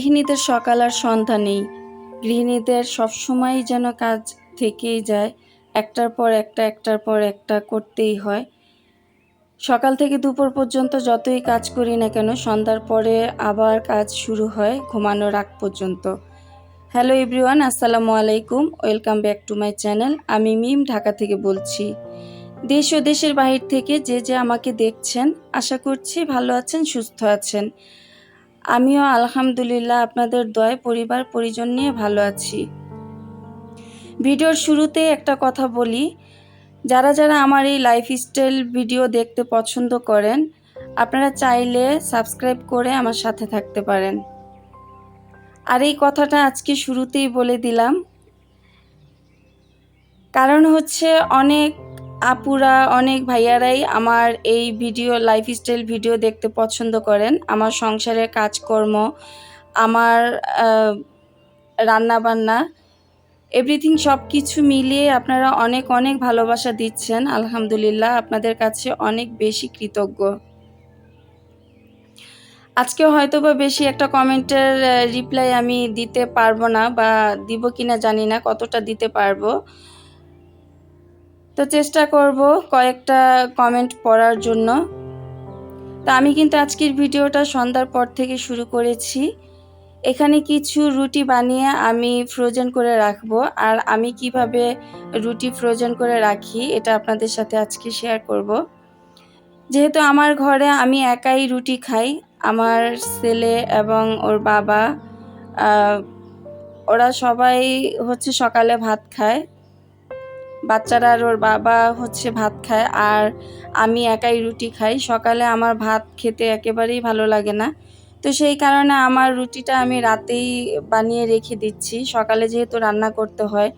গৃহিণীদের সকাল আর সন্ধ্যা নেই। গৃহিণীদের সবসময় যেন কাজ থেকেই যায়, একটার পর একটা, একটার পর একটা করতেই হয়। সকাল থেকে দুপুর পর্যন্ত যতই কাজ করি না কেন, সন্ধ্যার পরে আবার কাজ শুরু হয় ঘুমানোর আগ পর্যন্ত। হ্যালো এভরিওয়ান, আসসালামু আলাইকুম, welcome back to my channel. আমি মিম, ঢাকা থেকে বলছি। দেশ ও দেশের বাহির থেকে যে যে আমাকে দেখছেন, আশা করছি ভালো আছেন, সুস্থ আছেন। আমিও আলহামদুলিল্লাহ আপনাদের দয় পরিবার, পরিজন নিয়ে ভালো আছি। ভিডিওর শুরুতে একটা কথা বলি। যারা যারা আমার এই লাইফস্টাইল ভিডিও দেখতে পছন্দ করেন, আপনারা চাইলে সাবস্ক্রাইব করে আমার সাথে থাকতে পারেন। আর এই কথাটা আজকে শুরুতেই বলে দিলাম। কারণ হচ্ছে অনেক আপুরা, অনেক ভাইয়ারাই আমার এই ভিডিও লাইফস্টাইল ভিডিও দেখতে পছন্দ করেন। আমার সংসারের কাজকর্ম, আমার রান্নাবান্না এভরিথিং সব কিছু মিলিয়ে আপনারা অনেক অনেক ভালোবাসা দিচ্ছেন। আলহামদুলিল্লাহ, আপনাদের কাছে অনেক বেশি কৃতজ্ঞ। আজকে হয়তো বা বেশি একটা কমেন্টের রিপ্লাই আমি দিতে পারব না বা দিব কিনা জানি না, কতটা দিতে পারব। তো চেষ্টা করব কয়েকটা কমেন্ট পড়ার জন্য। তা আমি কিন্তু আজকের ভিডিওটা সন্ধ্যার পর থেকে শুরু করেছি। এখানে কিছু রুটি বানিয়ে আমি ফ্রোজেন করে রাখব। আর আমি কীভাবে রুটি ফ্রোজেন করে রাখি, এটা আপনাদের সাথে আজকে শেয়ার করব। যেহেতু আমার ঘরে আমি একাই রুটি খাই, আমার ছেলে এবং ওর বাবা ওরা সবাই হচ্ছে সকালে ভাত খায়। বাচ্চারা আর ওর বাবা হচ্ছে ভাত খায় আর আমি একাই রুটি খাই। সকালে আমার ভাত খেতে একেবারেই ভালো লাগে না। তো সেই কারণে আমার রুটিটা আমি রাতেই বানিয়ে রেখে দিচ্ছি। সকালে যেহেতু রান্না করতে হয়,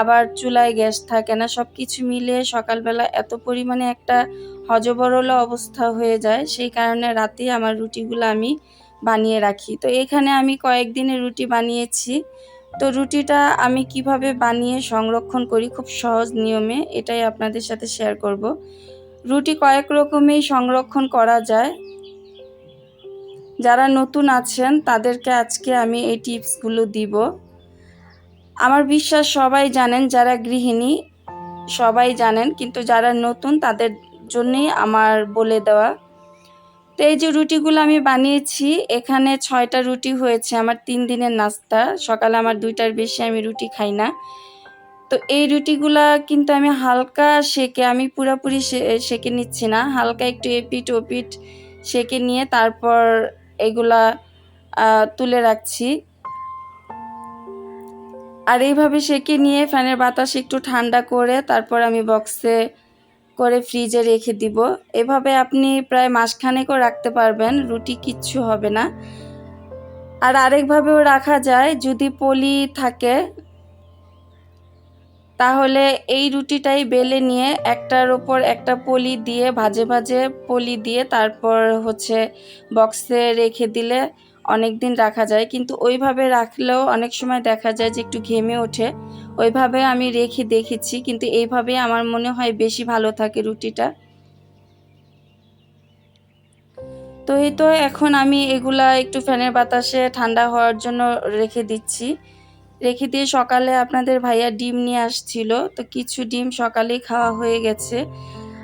আবার চুলায় গ্যাস থাকে না সব কিছু মিলিয়ে সকালবেলা এত পরিমাণে একটা হজবরল অবস্থা হয়ে যায়, সেই কারণে রাতেই আমার রুটিগুলো আমি বানিয়ে রাখি। তো এখানে আমি কয়েকদিনের রুটি বানিয়েছি। তো রুটিটা আমি কীভাবে বানিয়ে সংরক্ষণ করি খুব সহজ নিয়মে, এটাই আপনাদের সাথে শেয়ার করব। রুটি কয়েক রকমেই সংরক্ষণ করা যায়। যারা নতুন আছেন, তাদেরকে আজকে আমি এই টিপসগুলো দিব। আমার বিশ্বাস সবাই জানেন, যারা গৃহিণী, সবাই জানেন, কিন্তু যারা নতুন, তাদের জন্যেই আমার বলে দেওয়া তো এই যে রুটিগুলো আমি বানিয়েছি, এখানে ছয়টা রুটি হয়েছে আমার তিন দিনের নাস্তা। সকালে আমার দুইটার বেশি আমি রুটি খাই না। তো এই রুটিগুলা কিন্তু আমি হালকা সেকে, আমি পুরাপুরি সেকে নিচ্ছি না। হালকা একটু এপিট ওপিট সেকে নিয়ে তারপর এগুলা তুলে রাখছি। আর এইভাবে সেকে নিয়ে ফ্যানের বাতাস একটু ঠান্ডা করে তারপর আমি বক্সে করে ফ্রিজে রেখে দিব। এভাবে আপনি প্রায় মাসখানেকও রাখতে পারবেন, রুটি কিচ্ছু হবে না। আর আরেকভাবেও রাখা যায়, যদি পলি থাকে, তাহলে এই রুটিটাই বেলে নিয়ে একটার ওপর একটা পলি দিয়ে, ভাজে ভাজে পলি দিয়ে, তারপর হচ্ছে বক্সে রেখে দিলে অনেক দিন রাখা যায়, কিন্তু ওইভাবে রাখলেও অনেক সময় দেখা যায় যে একটু ঘেমে ওঠে। ওইভাবে আমি রেখে দেখেছি, কিন্তু এইভাবে আমার মনে হয় বেশি ভালো থাকে রুটিটা। তো এই তো এখন আমি এগুলা একটু ফ্যানের বাতাসে ঠান্ডা হওয়ার জন্য রেখে দিচ্ছি। রেখে দিয়ে সকালে আপনাদের ভাইয়া ডিম নিয়ে আসছিল, তো কিছু ডিম সকালেই খাওয়া হয়ে গেছে।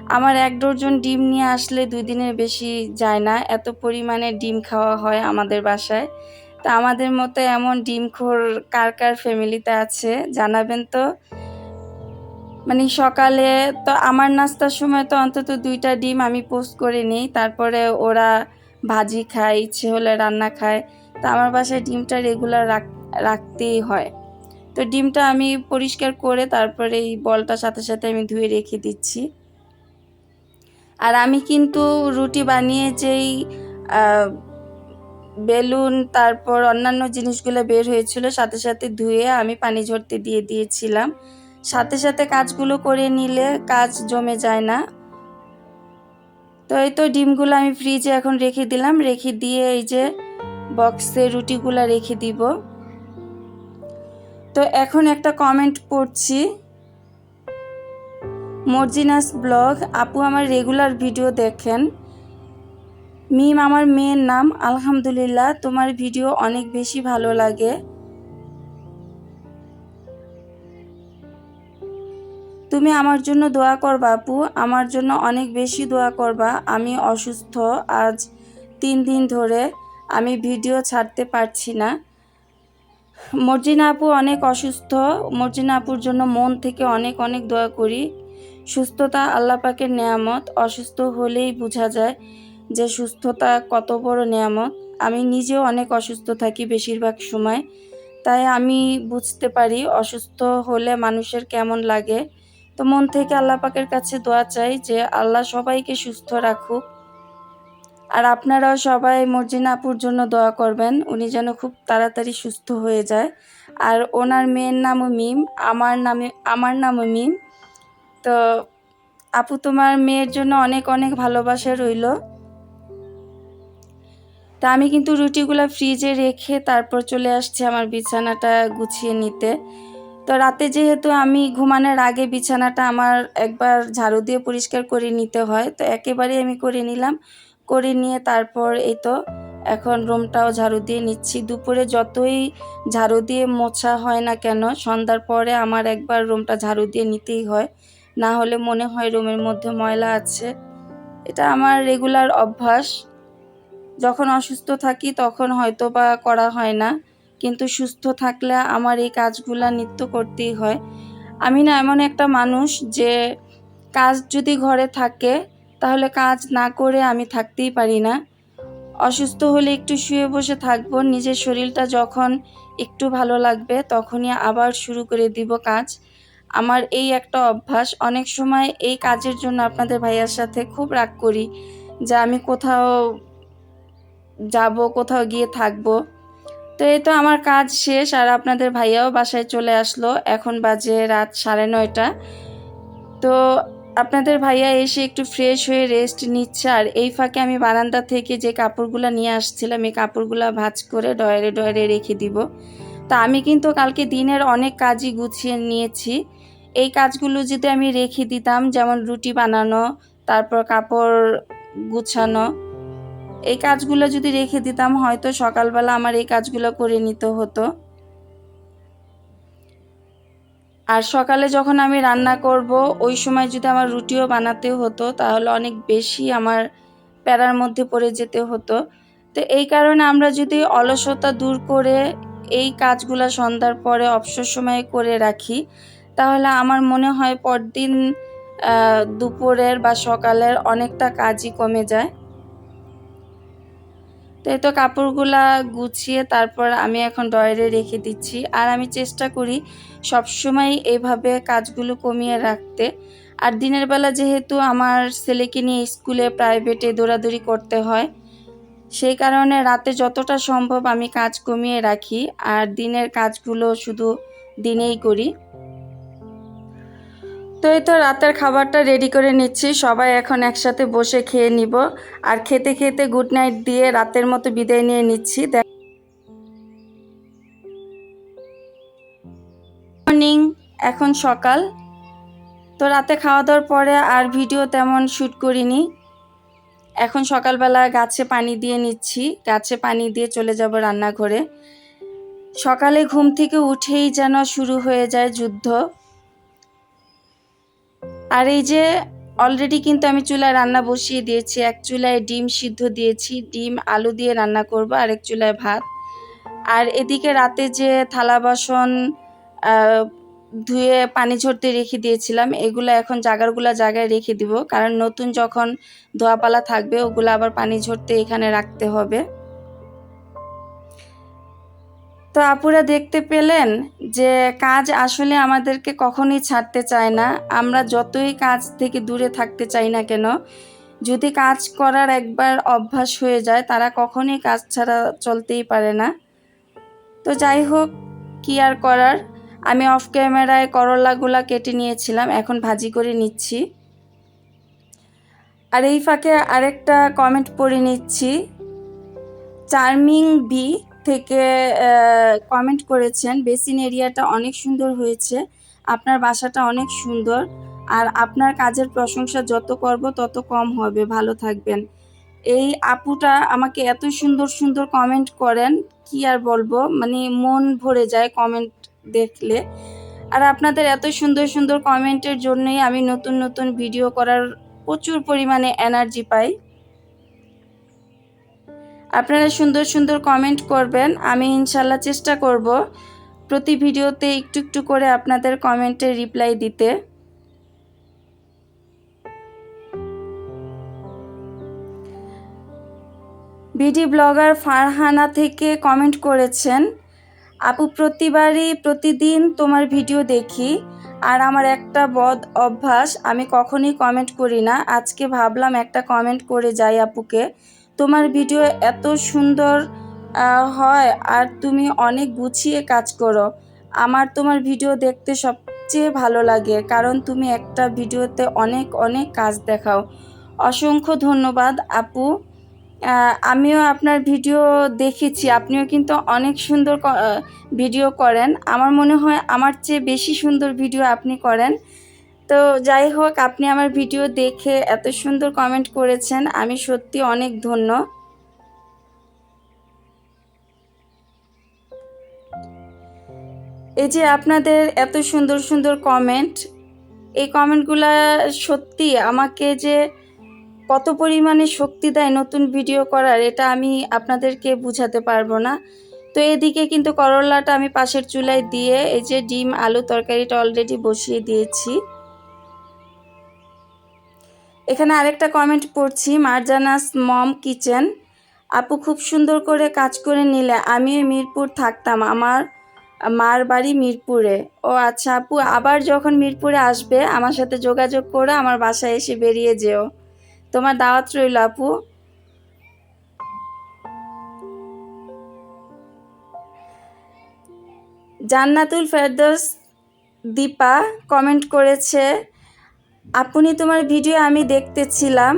আমার এক ডজন ডিম নিয়ে আসলে দুই দিনের বেশি যায় না। এত পরিমাণে ডিম খাওয়া হয় আমাদের বাসায়। তা আমাদের মতো এমন ডিমখোর কার কার ফ্যামিলিতে আছে জানাবেন তো? মানে সকালে তো আমার নাস্তার সময় তো অন্তত দুইটা ডিম আমি পোস্ট করে নিই, তারপরে ওরা ভাজি খায়, ইচ্ছে হলে রান্না খায়। তো আমার বাসায় ডিমটা রেগুলার রাখ, রাখতেই হয়। তো ডিমটা আমি পরিষ্কার করে তারপরে এই বলটার সাথে সাথে আমি ধুয়ে রেখে দিচ্ছি। আর আমি কিন্তু রুটি বানিয়ে যেই বেলুন, তারপর অন্যান্য জিনিসগুলো বের হয়েছিল, সাথে সাথে ধুয়ে আমি পানি ঝরতে দিয়ে দিয়েছিলাম। সাথে সাথে কাজগুলো করে নিলে কাজ জমে যায় না। তো এই তো ডিমগুলো আমি ফ্রিজে এখন রেখে দিলাম। রেখে দিয়ে এই যে বক্সে রুটিগুলো রেখে দিব। তো এখন একটা কমেন্ট পড়ছি। মর্জিনাস ব্লগ, আপু আমার রেগুলার ভিডিও দেখেন। মিম আমার মেয়ের নাম, আলহামদুলিল্লাহ, তোমার ভিডিও অনেক বেশি ভালো লাগে। তুমি আমার জন্য দোয়া করবা, আপু। আমার জন্য অনেক বেশি দোয়া করবা। আমি অসুস্থ আজ তিন দিন ধরে আমি ভিডিও ছাড়তে পারছি না। মর্জিনা আপু অনেক অসুস্থ। মর্জিনা আপুর জন্য মন থেকে অনেক অনেক দোয়া করি। সুস্থতা আল্লাহ পাকের নেয়ামত, অসুস্থ হলেই বোঝা যায় যে সুস্থতা কত বড় নেয়ামত। আমি নিজেও অনেক অসুস্থ থাকি বেশিরভাগ সময়, তাই আমি বুঝতে পারি অসুস্থ হলে মানুষের কেমন লাগে। তো মন থেকে আল্লাহ পাকের কাছে দোয়া চাই যে আল্লাহ সবাইকে সুস্থ রাখুক। আর আপনারাও সবাই মর্জিনা আপুর জন্য দোয়া করবেন, উনি যেন খুব তাড়াতাড়ি সুস্থ হয়ে যায়। আর ওনার মেয়ের নামও মিম, আমার নামে, আমার নামও মিম। তো আপু তোমার মেয়ের জন্য অনেক অনেক ভালোবাসা রইল। তা আমি কিন্তু রুটিগুলো ফ্রিজে রেখে তারপর চলে আসছি আমার বিছানাটা গুছিয়ে নিতে। তো রাতে যেহেতু আমি ঘুমানোর আগে বিছানাটা আমার একবার ঝাড়ু দিয়ে পরিষ্কার করে নিতে হয়, তো একেবারেই আমি করে নিলাম। করে নিয়ে তারপর এই তো এখন রুমটাও ঝাড়ু দিয়ে নিচ্ছি। দুপুরে যতই ঝাড়ু দিয়ে মোছা হয় না কেন, সন্ধ্যার পরে আমার একবার রুমটা ঝাড়ু দিয়ে নিতেই হয়। না হলে মনে হয় রুমের মধ্যে ময়লা আছে। এটা আমার রেগুলার অভ্যাস। যখন অসুস্থ থাকি তখন হয়তো বা করা হয় না। কিন্তু সুস্থ থাকলে আমার এই কাজগুলা নিত্য করতেই হয়। আমি না এমন একটা মানুষ যে কাজ যদি ঘরে থাকে তাহলে কাজ না করে আমি থাকতেই পারি না। অসুস্থ হলে একটু শুয়ে বসে থাকব, নিজের শরীরটা যখন একটু ভালো লাগবে তখনই আবার শুরু করে দিব কাজ। আমার এই একটা অভ্যাস। অনেক সময় এই কাজের জন্য আপনাদের ভাইয়ার সাথে খুব রাগ করি যে আমি কোথাও যাব, কোথাও গিয়ে থাকব। তো এই তো আমার কাজ শেষ আর আপনাদের ভাইয়াও বাসায় চলে আসলো। এখন বাজে রাত সাড়ে নয়টা। তো আপনাদের ভাইয়া এসে একটু ফ্রেশ হয়ে রেস্ট নিচ্ছে আর এই ফাঁকে আমি বারান্দা থেকে যে কাপড়গুলো নিয়ে আসছিলাম, এই কাপড়গুলো ভাজ করে ডয়ারে ডয়ারে রেখে দিব। তা আমি কিন্তু কালকে দিনের অনেক কাজই গুছিয়ে নিয়েছি। এই কাজগুলো যদি আমি রেখে দিতাম, যেমন রুটি বানানো, তারপর কাপড় গুছানো, এই কাজগুলো যদি রেখে দিতাম, হয়তো সকালবেলা আমার এই কাজগুলো করে নিতে হতো। আর সকালে যখন আমি রান্না করব, ওই সময় যদি আমার রুটিও বানাতে হতো, তাহলে অনেক বেশি আমার প্যারার মধ্যে পড়ে যেতে হতো। তো এই কারণে আমরা যদি অলসতা দূর করে এই কাজগুলো সন্ধ্যার পরে অবসর সময়ে করে রাখি তাহলে আমার মনে হয় পরদিন দুপুরের বা সকালের অনেকটা কাজই কমে যায়। তো এই তো কাপড়গুলা গুছিয়ে তারপর আমি এখন ডয়ারে রেখে দিচ্ছি। আর আমি চেষ্টা করি সবসময় এভাবে কাজগুলো কমিয়ে রাখতে। আর দিনের বেলা যেহেতু আমার ছেলেকে নিয়ে স্কুলে প্রাইভেটে দৌড়াদৌড়ি করতে হয়, সেই কারণে রাতে যতটা সম্ভব আমি কাজ কমিয়ে রাখি। আর দিনের কাজগুলো শুধু দিনেই করি। তো এই তো রাতের খাবারটা রেডি করে নিচ্ছি, সবাই এখন একসাথে বসে খেয়ে নিব। আর খেতে খেতে গুড নাইট দিয়ে রাতের মতো বিদায় নিয়ে নিচ্ছি। মর্নিং এখন সকাল। তো রাতে খাওয়া দাওয়ার পরে আর ভিডিও তেমন শ্যুট করিনি। এখন সকালবেলা গাছে পানি দিয়ে নিচ্ছি। গাছে পানি দিয়ে চলে যাব রান্নাঘরে। সকালে ঘুম থেকে উঠেই যেন শুরু হয়ে যায় যুদ্ধ। আর এই যে অলরেডি কিন্তু আমি চুলায় রান্না বসিয়ে দিয়েছি, এক চুলায় ডিম সিদ্ধ দিয়েছি, ডিম, আলু দিয়ে রান্না করব আর এক চুলায় ভাত। আর এদিকে রাতে যে থালা বাসন ধুয়ে পানি ঝরতে রেখে দিয়েছিলাম, এগুলো এখন জাগারগুলো জায়গায় রেখে দিব, কারণ নতুন যখন ধোয়াপালা থাকবে, ওগুলো আবার পানি ঝরতে এখানে রাখতে হবে। তো আপুরা দেখতে পেলেন যে কাজ আসলে আমাদেরকে কখনোই ছাড়তে চায় না। আমরা যতই কাজ থেকে দূরে থাকতে চাই না কেন, যদি কাজ করার একবার অভ্যাস হয়ে যায়, তারা কখনোই কাজ ছাড়া চলতেই পারে না। তো যাই হোক, কি আর করার? আমি অফ ক্যামেরায় করলাগুলা কেটে নিয়েছিলাম, এখন ভাজি করে নিচ্ছি। আর এই ফাঁকে আরেকটা কমেন্ট পড়ে নিচ্ছি। চার্মিং বি থেকে কমেন্ট করেছেন বেসিন এরিয়াটা অনেক সুন্দর হয়েছে, আপনার বাসাটা অনেক সুন্দর, আর আপনার কাজের প্রশংসা যত করব তত কম হবে, ভালো থাকবেন। এই আপুটা আমাকে এত সুন্দর সুন্দর কমেন্ট করেন, কি আর বলব মানে মন ভরে যায় কমেন্ট দেখলে। আর আপনাদের এত সুন্দর সুন্দর কমেন্টের জন্যই আমি নতুন নতুন ভিডিও করার প্রচুর পরিমাণে এনার্জি পাই। আপনারা সুন্দর সুন্দর কমেন্ট করবেন, আমি ইনশাল্লাহ চেষ্টা করব প্রতি ভিডিওতে একটু একটু করে আপনাদের কমেন্টের রিপ্লাই দিতে। বিডি ব্লগার ফারহানা থেকে কমেন্ট করেছেন, আপু প্রতিবারই প্রতিদিন তোমার ভিডিও দেখি, আর আমার একটা বদ অভ্যাস, আমি কখনই কমেন্ট করি না। আজকে ভাবলাম একটা কমেন্ট করে যাই আপুকে। তোমার ভিডিও এত সুন্দর হয় আর তুমি অনেক গুছিয়ে কাজ করো। আমার তোমার ভিডিও দেখতে সবচেয়ে ভালো লাগে কারণ তুমি একটা ভিডিওতে অনেক অনেক কাজ দেখাও। অসংখ্য ধন্যবাদ, আপু। আমিও আপনার ভিডিও দেখেছি, আপনিও কিন্তু অনেক সুন্দর ভিডিও করেন। আমার মনে হয় আমার চেয়ে বেশি সুন্দর ভিডিও আপনি করেন। তো যাই হোক, আপনি আমার ভিডিও দেখে এত সুন্দর কমেন্ট করেছেন, আমি সত্যি অনেক ধন্য। এই যে আপনাদের এত সুন্দর সুন্দর কমেন্ট এই কমেন্টগুলো সত্যি আমাকে যে কত পরিমাণে শক্তি দেয় নতুন ভিডিও করার, এটা আমি আপনাদেরকে বুঝাতে পারব না। তো এদিকে কিন্তু করলাটা আমি পাশের চুলায় দিয়ে এই যে ডিম, আলু তরকারিটা অলরেডি বসিয়ে দিয়েছি। এখানে আরেকটা কমেন্ট পড়ছি, মারজানাস মম কিচেন। আপু খুব সুন্দর করে কাজ করে নিলে, আমি মিরপুর থাকতাম, আমার মার বাড়ি মিরপুরে। ও আচ্ছা আপু, আবার যখন মিরপুরে আসবে, আমার সাথে যোগাযোগ করে আমার বাসায় এসে বেরিয়ে যেও। তোমার দাওয়াত রইল আপু। জান্নাতুল ফেরদোস দীপা কমেন্ট করেছে আপনি তোমার ভিডিও আমি দেখতেছিলাম।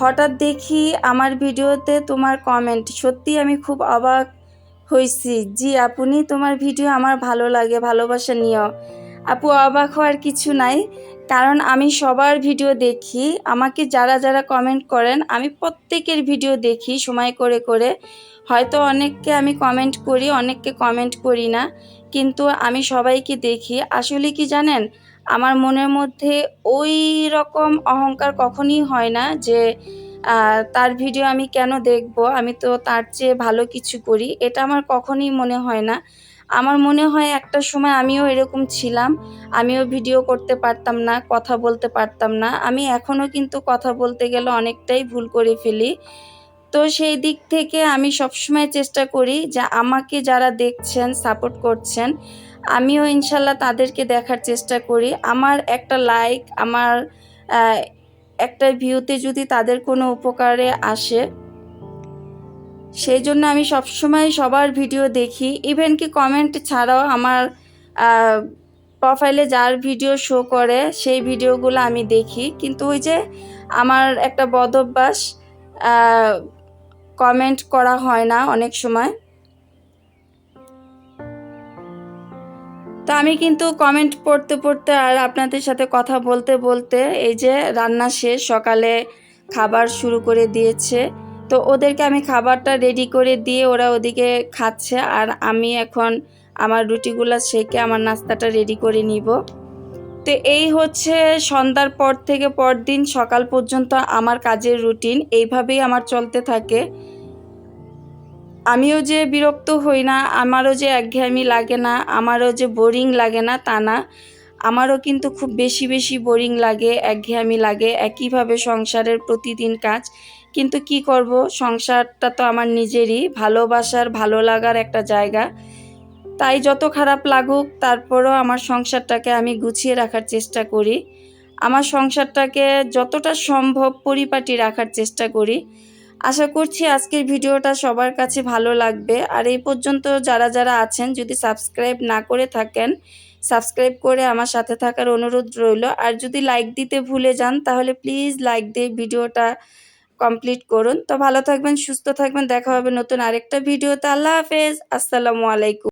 হঠাৎ দেখি আমার ভিডিওতে তোমার কমেন্ট সত্যি আমি খুব অবাক হয়েছি জি, আপনি তোমার ভিডিও আমার ভালো লাগে, ভালোবাসা নিও আপু, অবাক হওয়ার কিছু নাই, কারণ আমি সবার ভিডিও দেখি। আমাকে যারা যারা কমেন্ট করেন, আমি প্রত্যেকের ভিডিও দেখি সময় করে করে। হয়তো অনেককে আমি কমেন্ট করি, অনেককে কমেন্ট করি না, কিন্তু আমি সবাইকে দেখি। আসলে কি জানেন আমার মনের মধ্যে ওই রকম অহংকার কখনই হয় না যে তার ভিডিও আমি কেন দেখব? আমি তো তার চেয়ে ভালো কিছু করি। এটা আমার কখনই মনে হয় না। আমার মনে হয় একটা সময় আমিও এরকম ছিলাম। আমিও ভিডিও করতে পারতাম না, কথা বলতে পারতাম না। আমি এখনও কিন্তু কথা বলতে গেলে অনেকটাই ভুল করে ফেলি। তো সেই দিক থেকে আমি সবসময় চেষ্টা করি যে আমাকে যারা দেখছেন সাপোর্ট করছেন আমিও ইনশাল্লাহ তাদেরকে দেখার চেষ্টা করি। আমার একটা লাইক আমার একটা ভিউতে যদি তাদের কোনো উপকারে আসে সেই জন্য আমি সবসময় সবার ভিডিও দেখি। ইভেন কি কমেন্ট ছাড়াও আমার প্রোফাইলে যার ভিডিও শো করে, সেই ভিডিওগুলো আমি দেখি। কিন্তু ওই যে আমার একটা বদ অভ্যাস কমেন্ট করা হয় না অনেক সময়। আমি কিন্তু কমেন্ট পড়তে পড়তে আর আপনাদের সাথে কথা বলতে বলতে এই যে রান্না শেষ, সকালে খাবার শুরু করে দিয়েছে। তো ওদেরকে আমি খাবারটা রেডি করে দিয়ে ওরা ওদিকে খাচ্ছে আর আমি এখন আমার রুটিগুলো সেকে আমার নাস্তাটা রেডি করে নিব। তো এই হচ্ছে সন্ধ্যার পর থেকে পরদিন সকাল পর্যন্ত আমার কাজের রুটিন এইভাবেই আমার চলতে থাকে। আমিও যে বিরক্ত হই না, আমারও যে একঘেয়েমি লাগে না, আমারও যে বোরিং লাগে না তা না, আমারও কিন্তু খুব বেশি বেশি বোরিং লাগে, একঘেয়েমি লাগে, একইভাবে সংসারের প্রতিদিন কাজ। কিন্তু কি করব? সংসারটা তো আমার নিজেরই, ভালোবাসার, ভালো লাগার একটা জায়গা। তাই যত খারাপ লাগুক, তারপরও আমার সংসারটাকে আমি গুছিয়ে রাখার চেষ্টা করি। আমার সংসারটাকে যতটা সম্ভব পরিপাটি রাখার চেষ্টা করি। আশা করছি আজকের ভিডিওটা সবার কাছে ভালো লাগবে। আর এই পর্যন্ত যারা যারা আছেন, যদি সাবস্ক্রাইব না করে থাকেন, সাবস্ক্রাইব করে আমার সাথে থাকার অনুরোধ রইল। আর যদি লাইক দিতে ভুলে যান, তাহলে প্লিজ লাইক দিয়ে ভিডিওটা কমপ্লিট করুন। তো ভালো থাকবেন, সুস্থ থাকবেন। দেখা হবে নতুন আরেকটা ভিডিওতে। আল্লাহ হাফেজ। আসসালামু আলাইকুম।